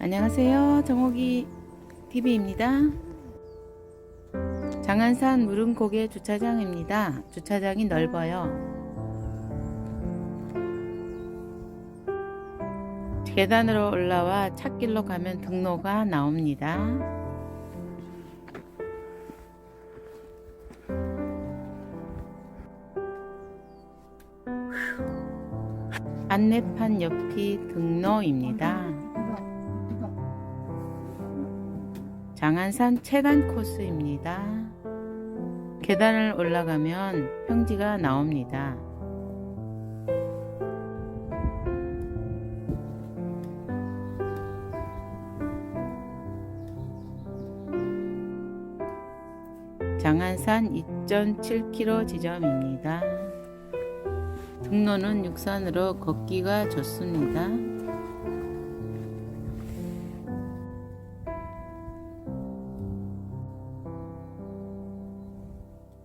안녕하세요. 정옥이 TV입니다. 장안산 무릉고개 주차장입니다. 주차장이 넓어요. 계단으로 올라와 찻길로 가면 등로가 나옵니다. 안내판 옆이 등로입니다. 장안산 체단 코스입니다. 계단을 올라가면 평지가 나옵니다. 장안산 2.7km 지점입니다. 등로는 육산으로 걷기가 좋습니다.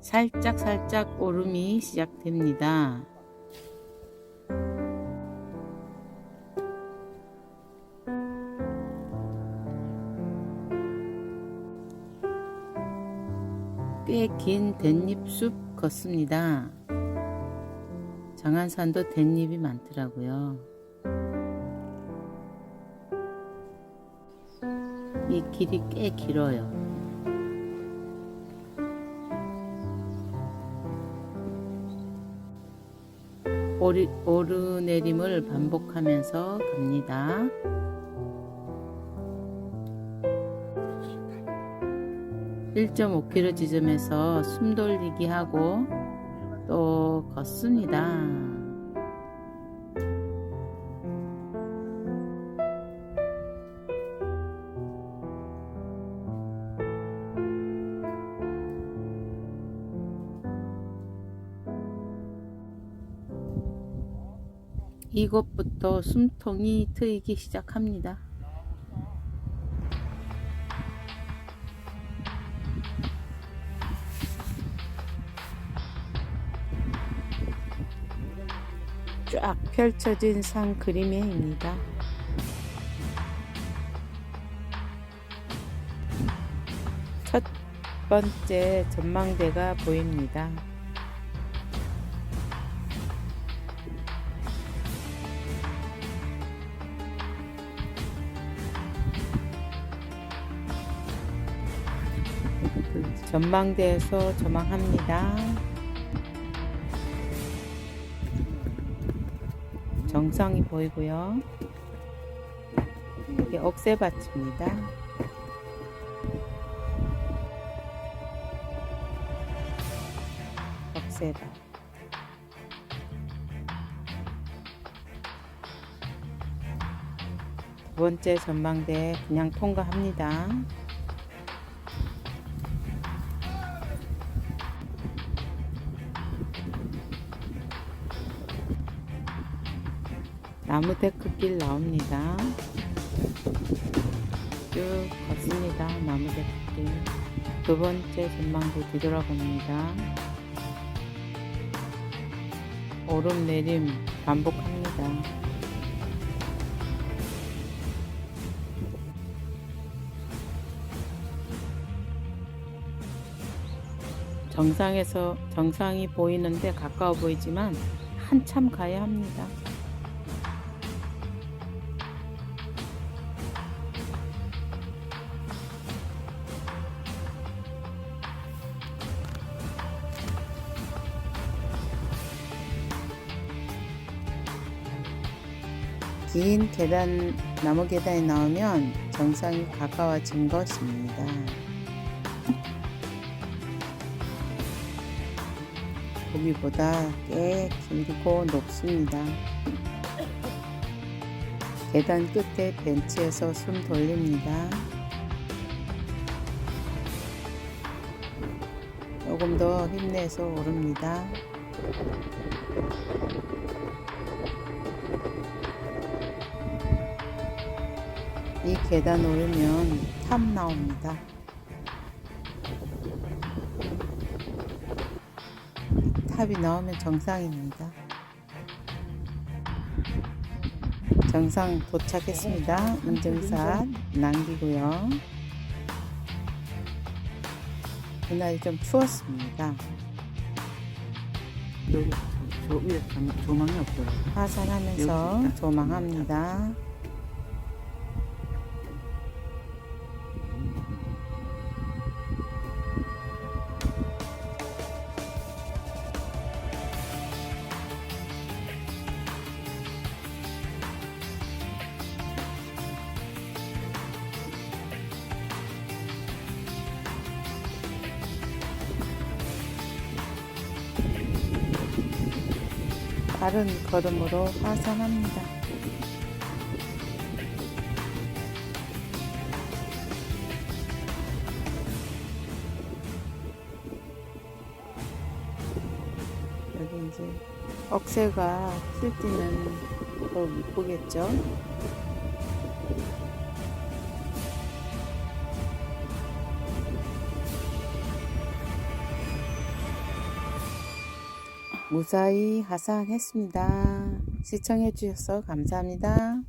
살짝 살짝 오름이 시작됩니다. 꽤 긴 댄잎숲 걷습니다. 장안산도 댄잎이 많더라고요. 이 길이 꽤 길어요. 오리, 오르내림을 반복하면서 갑니다. (1.5km) 지점에서 숨 돌리기 하고 또 걷습니다. 이곳부터 숨통이 트이기 시작합니다. 쫙 펼쳐진 산 그림에입니다. 첫 번째 전망대가 보입니다. 전망대에서 조망합니다. 정상이 보이고요. 이게 억새밭입니다. 억새밭. 두 번째 전망대 그냥 통과합니다. 나무 데크길 나옵니다. 쭉 걷습니다. 나무 데크길. 두 번째 전망대 뒤돌아봅니다. 오름 내림 반복합니다. 정상에서 정상이 보이는데 가까워 보이지만 한참 가야 합니다. 긴 계단, 나무 계단이 나오면 정상이 가까워진 것입니다. 보기보다 꽤 길고 높습니다. 계단 끝에 벤치에서 숨 돌립니다. 조금 더 힘내서 오릅니다. 이 계단 오르면 탑 나옵니다. 탑이 나오면 정상입니다. 정상 도착했습니다. 인증샷 남기고요. 그날이 좀 추웠습니다. 여기 저, 저 위에 조- 조망이 없더라고. 하산하면서. 조망합니다. 빠른 걸음으로 하산합니다. 여기 이제 억새가 필 때는 더 이쁘겠죠? 무사히 하산했습니다. 시청해 주셔서 감사합니다.